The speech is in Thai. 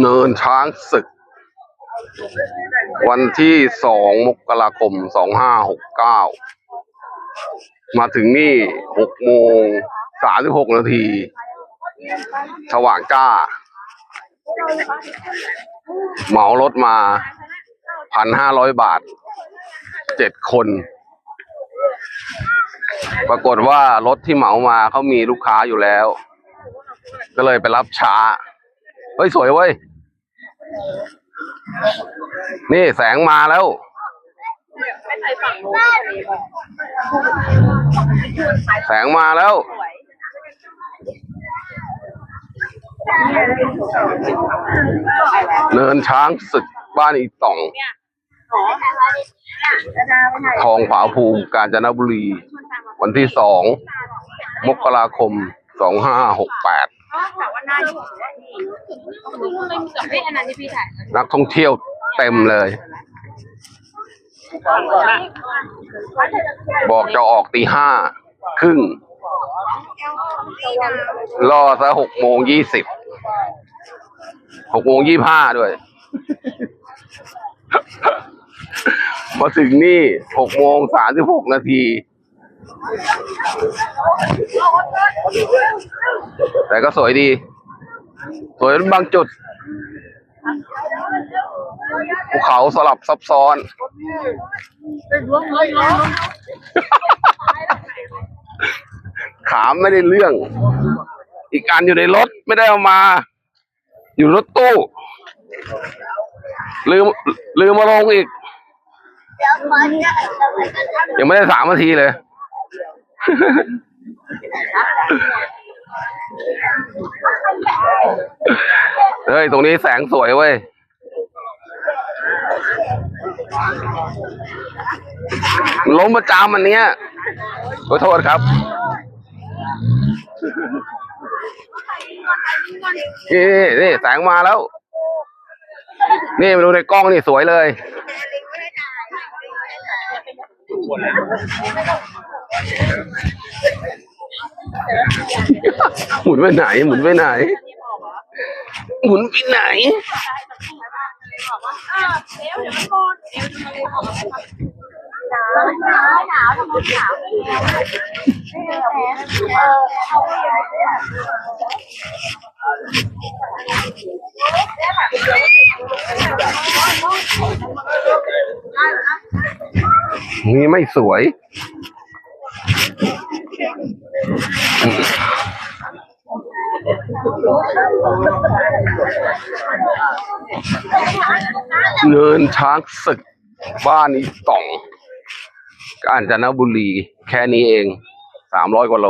เนินช้างศึก วันที่สองมกราคมสองห้าหกเก้ามาถึงนี่หกโมงสามสิบหกนาทีสว่างจ้า เหมารถมาพันห้าร้อยบาทเจ็ดคน ปรากฏว่ารถที่เหมามาเขามีลูกค้าอยู่แล้ว ก็เลยไปรับช้า เฮ้ย สวยเว้ย นี่แสงมาแล้ว แสงมาแล้ว เนินช้างศึกบ้านอีต่องทองผาภูมิกาญจนบุรี วันที่สอง มกราคมสองห้าหกแปด นักท่องเที่ยวเต็มเลย บอกจะออกตีห้าครึ่งรอซะหกโมงยี่สิบหกโมงยี่ห้าด้วยมาถึงนี่หกโมงสามสิบหกนาที แต่ก็สวยดี สวยบางจุดภูเขาสลับซับซ้อน ขาไม่ได้เรื่อง อีกอันอยู่ในรถไม่ได้เอามา อยู่รถตู้ ลืมลืมมาลงอีก ยังไม่ได้สามนาทีเลย เฮ้ย ตรงนี้แสงสวยเว้ย ล้มประจำอันเนี้ยขอโทษครับนี่นี่นี่แสงมาแล้ว นี่มาดูในกล้องนี่สวยเลย หมุนไปไหน หมุนไปไหน หมุนไปไหนหนาวหนาวทำไมหนาวเออเอาไปเลยนี่ไม่สวย เนินช้างศึกบ้านอีต่องกาญจนบุรี แค่นี้เอง สามร้อยกว่าโล